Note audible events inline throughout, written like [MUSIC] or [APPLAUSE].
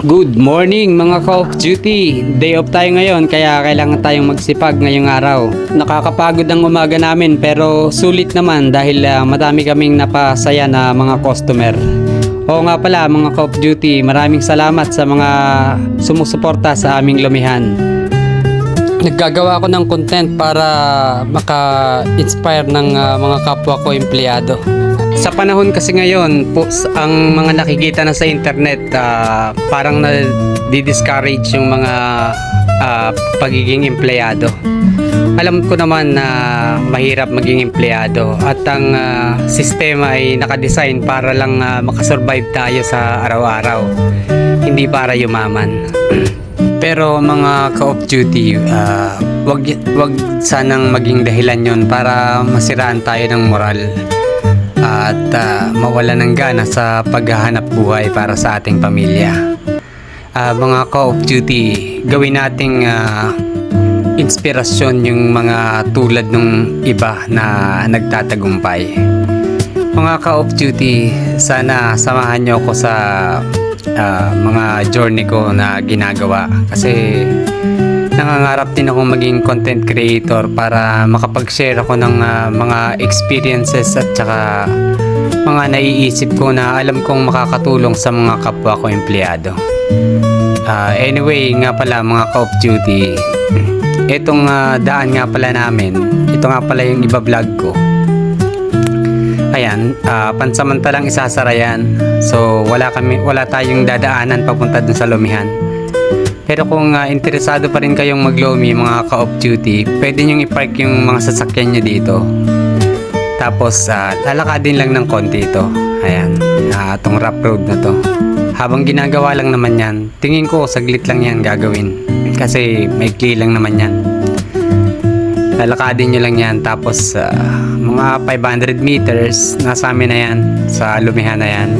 Good morning mga ka-off duty. Day off tayo ngayon kaya kailangan tayong magsipag ngayong araw. Nakakapagod ang umaga namin pero sulit naman dahil ah, madami kaming napasaya na mga customer. Oo nga pala mga ka-off duty, maraming salamat sa mga sumusuporta sa aming lumihan. Naggagawa ako ng content para maka-inspire ng ah, mga kapwa ko empleyado. Sa panahon kasi ngayon, po, ang mga nakikita na sa internet, ah, parang na-discourage yung mga ah, pagiging empleyado. Alam ko naman na mahirap maging empleyado at ang ah, sistema ay nakadesign para lang ah, makasurvive tayo sa araw-araw, hindi para yumaman. [CLEARS THROAT] Pero mga ka-off duty, ah, wag, wag sanang maging dahilan yon para masiraan tayo ng moral at ah, mawala ng gana sa paghahanap buhay para sa ating pamilya. Ah, mga ka-off duty, gawin nating ah, inspirasyon yung mga tulad ng iba na nagtatagumpay. Mga ka-off duty, sana samahan nyo ako sa ah, mga journey ko na ginagawa kasi nangangarap din akong maging content creator para makapag-share ako ng ah, mga experiences at saka mga naiisip ko na alam kong makakatulong sa mga kapwa ko empleyado. Ah, anyway, nga pala mga ka-off duty, itong ah, daan nga pala namin, ito nga pala yung iba vlog ko. Ayan, ah, pansamantalang isasara yan. So, wala kami wala tayong dadaanan papunta dun sa lumihan. Pero kung ah, interesado pa rin kayong maglomi mga ka-off duty, pwede nyo i-park yung mga sasakyan nyo dito. Tapos, ah, lalakadin lang ng konti ito. Ayan, ah, itong rough road na to. Habang ginagawa lang naman yan, tingin ko saglit lang yan gagawin. Kasi maikli lang naman yan. Lalakadin nyo lang yan. Tapos, ah, mga 500 meters, nasa amin na yan. Sa lumihan na yan.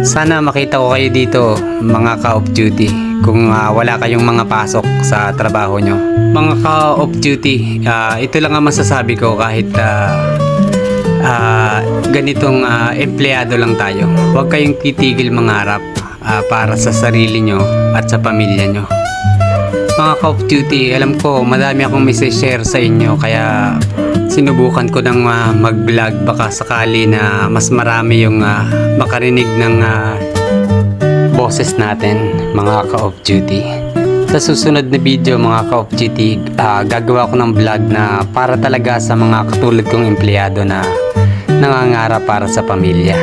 Sana makita ko kayo dito, mga ka-off duty. Kung ah, wala kayong mga pasok sa trabaho nyo. Mga ka-off duty, ah, ito lang ang masasabi ko kahit ah, ah, ganitong ah, empleyado lang tayo. Huwag kayong titigil mangarap ah, para sa sarili nyo at sa pamilya nyo. Mga ka-off duty, alam ko madami akong message share sa inyo kaya sinubukan ko ng ah, mag-vlog baka sakali na mas marami yung ah, makarinig ng ah, boses natin mga ka-off duty. Sa susunod na video mga ka-off duty, ah, gagawa ko ng vlog na para talaga sa mga katulad kong empleyado na nangangarap para sa pamilya.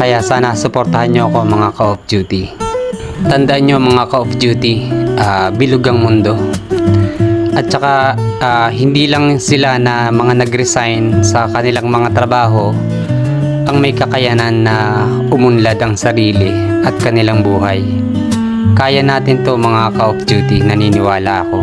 Kaya sana suportahan nyo ako mga ka-off duty. Tandaan nyo mga ka-off duty, ah, bilog mundo. At saka ah, hindi lang sila na mga nag-resign sa kanilang mga trabaho ang may kakayanan na umunlad ang sarili at kanilang buhay. Kaya natin to mga ka-off duty, naniniwala ako.